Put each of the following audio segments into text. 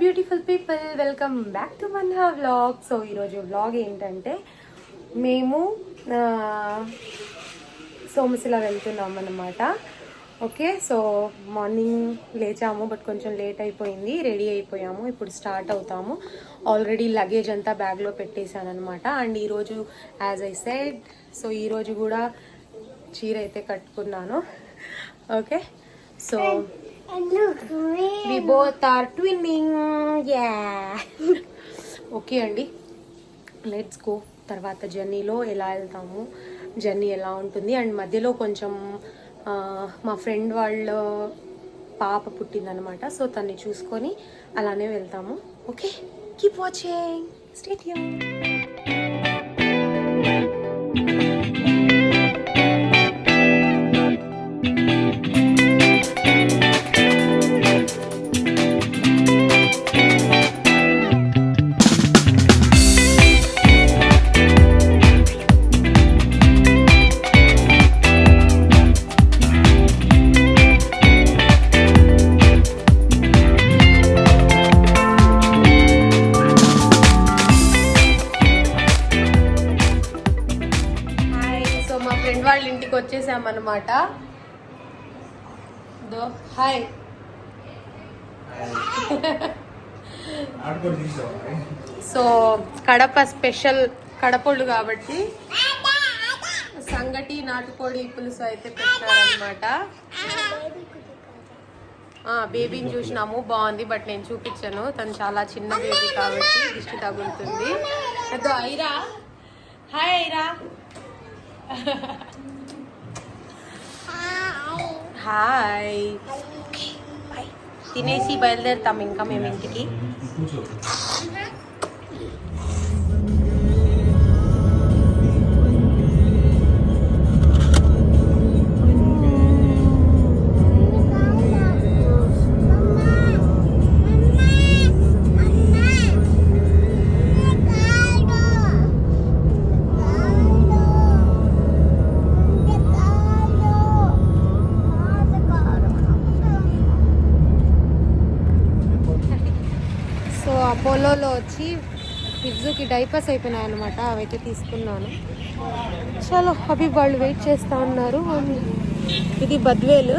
Beautiful people welcome back to Manha vlog so ఈరోజు vlog ఏంటంటే మేము సోమశిల వెళ్తున్నాం అన్నమాట. ఓకే సో మార్నింగ్ లేచాము బట్ కొంచెం లేట్ అయిపోయింది రెడీ అయిపోయాము ఇప్పుడు స్టార్ట్ అవుతాము. ఆల్రెడీ లగేజ్ అంతా బ్యాగ్లో పెట్టేశాను అనమాట అండ్ ఈరోజు యాజ్ ఐ సెడ్ సో ఈరోజు కూడా చీర అయితే కట్టుకున్నాను. Okay so we both are twinning yeah okay అండి లెట్స్ గో తర్వాత జర్నీలో ఎలా వెళ్తాము? జర్నీ ఎలా ఉంటుంది? అండ్ మధ్యలో కొంచెం మా ఫ్రెండ్ వాళ్ళ పాప పుట్టిందనమాట సో తన్ని చూసుకొని అలానే వెళ్తాము. Okay keep watching state hi అనమాట హాయ్ సో కడప స్పెషల్ కడపళ్ళు కాబట్టి సంగటి నాటుకోడి పులుసు అయితే పెట్టారనమాట బేబీని చూసినాము. బాగుంది బట్ నేను చూపించాను. తను చాలా చిన్న బేబీ కాబట్టి దిష్టి తగులుతుంది. అదో ఐరా. హాయ్ ఐరా. హాయ్. తినేసి బయలుదేరుతాం ఇంకా మేము ఇంటికి. అపోలోలో వచ్చి హిజ్జుకి డైపర్స్ అయిపోయినాయి అనమాట అవైతే తీసుకున్నాను. చాలా అభి వాళ్ళు వెయిట్ చేస్తా ఉన్నారు. ఇది బద్వేలు.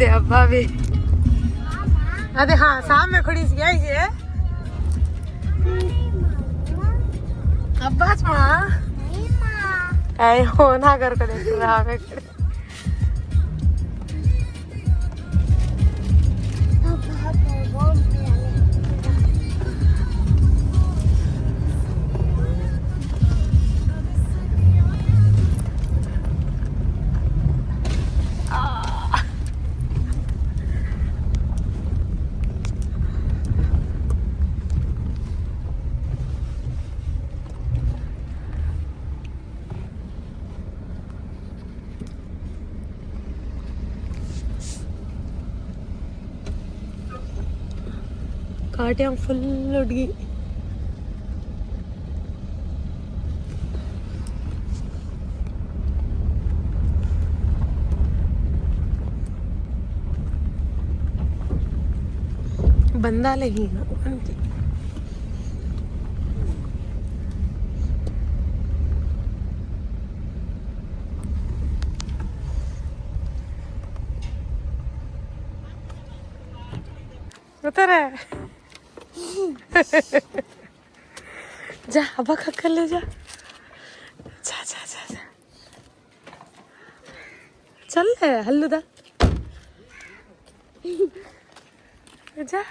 अरे अब्बा भी अरे हाँ सामने खड़ी सी आई है अब्बाच मा काय हो ना कर कडे राहावेकडे काट्या फुल ಬಟ್ ಅವ್ನು ಫುಲ್ ಹುಡುಗಿ ಬಂದಾಲೆ ಈಗ ಅಂತ ಗೊತ್ತಾರೆ जा अब्बा का कर ले जा। जा जा जा जा। चल ले हल्लू दा। जा।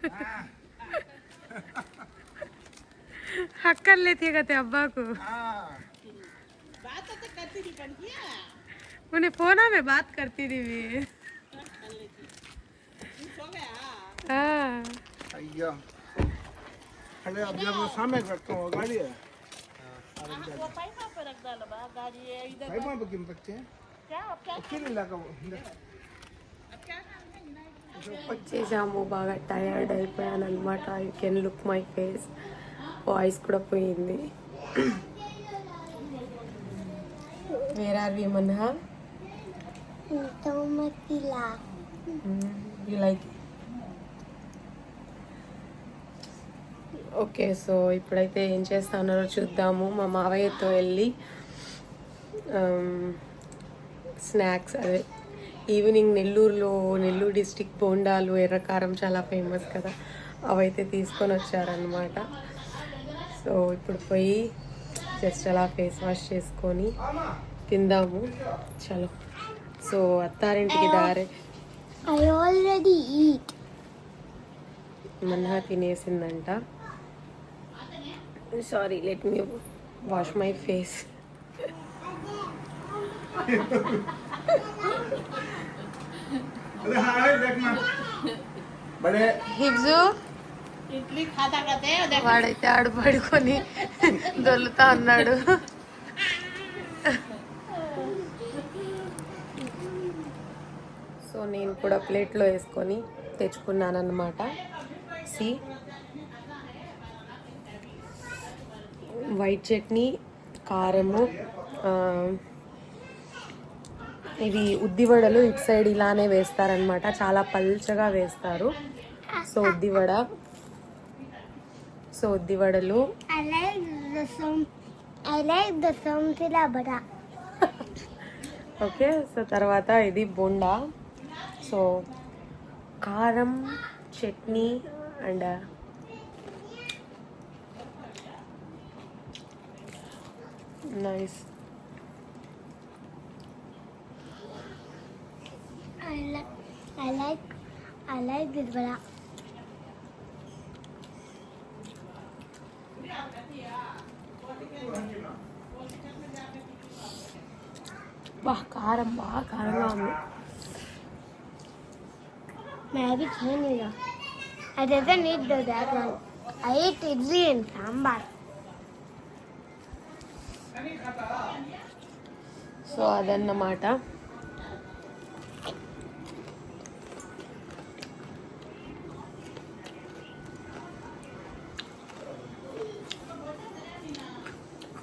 हक कर लेती है कहते अब्बा को। उन्हें फोना में बात करती थी भी हाँ अय्या अरे अब जब मैं सामने करता हूँ गाड़ी है पाइपा पे किन बच्चे अकेले लगा वो వచ్చేసాము బాగా టయర్డ్ అయిపోయాను అనమాట I can look my face voice కూడా పోయింది where are we Manha you like okay so ఇప్పుడైతే ఏం చేస్తానో చూద్దాము. మా మావయ్యతో వెళ్ళి స్నాక్స్ అదే ఈవినింగ్ నెల్లూరులో నెల్లూరు డిస్టిక్ బోండాలు ఎర్రకారం చాలా ఫేమస్ కదా. అవైతే తీసుకొని వచ్చారనమాట సో ఇప్పుడు పోయి జస్ట్ అలా ఫేస్ వాష్ చేసుకొని తిందాము. చలో. సో అత్తారింటికి దారి. మన్నా తినేసిందంట. Sorry let me wash my face. హిబ్జు వాడైతే ఆడు పడుకొని దొల్లుతా అన్నాడు. నేను కూడా ప్లేట్లో వేసుకొని తెచ్చుకున్నాను అనమాట సి వైట్ చట్నీ కారము ఇవి ఉద్దివడలు ఇటు సైడ్ ఇలానే వేస్తారనమాట చాలా పల్చగా వేస్తారు. సో ఉద్దివడ సో ఉద్దివడలు. ఓకే సో తర్వాత ఇది బోండా. ஸோ காரம் chutney and nice I like I like I like Bilbala. வா காரம் வா காரமாக मैं भी खाई नहीं रहा. I doesn't eat the that one. I eat idli and sambar. So అదన్నమాట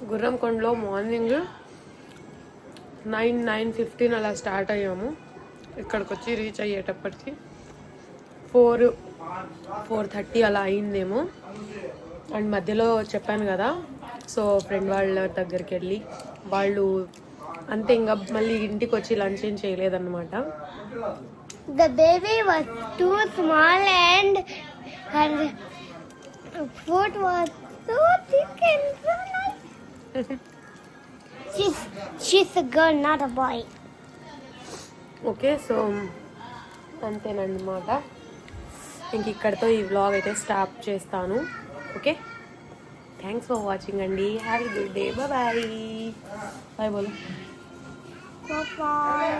గుర్రంకొండలో మార్నింగ్ నైన్ నైన్ ఫిఫ్టీన్ అలా స్టార్ట్ అయ్యాము ఇక్కడికి వచ్చి రీచ్ అయ్యేటప్పటికి ఫోర్ ఫోర్ థర్టీ అలా అయిందేమో అండ్ మధ్యలో చెప్పాను కదా సో ఫ్రెండ్ వాళ్ళ దగ్గరికి వెళ్ళి వాళ్ళు అంతే ఇంకా మళ్ళీ ఇంటికి వచ్చి లంచ్ ఏం చేయలేదన్నమాట so thick and so nice. she's she's a girl, not a boy. Okay so అంతేనన్నమాట ఇంక ఇక్కడతో ఈ వ్లాగ్ అయితే స్టాప్ చేస్తాను. ఓకే థ్యాంక్స్ ఫర్ వాచింగ్ అండి. Have good day bye bye బోలు. బాయ్.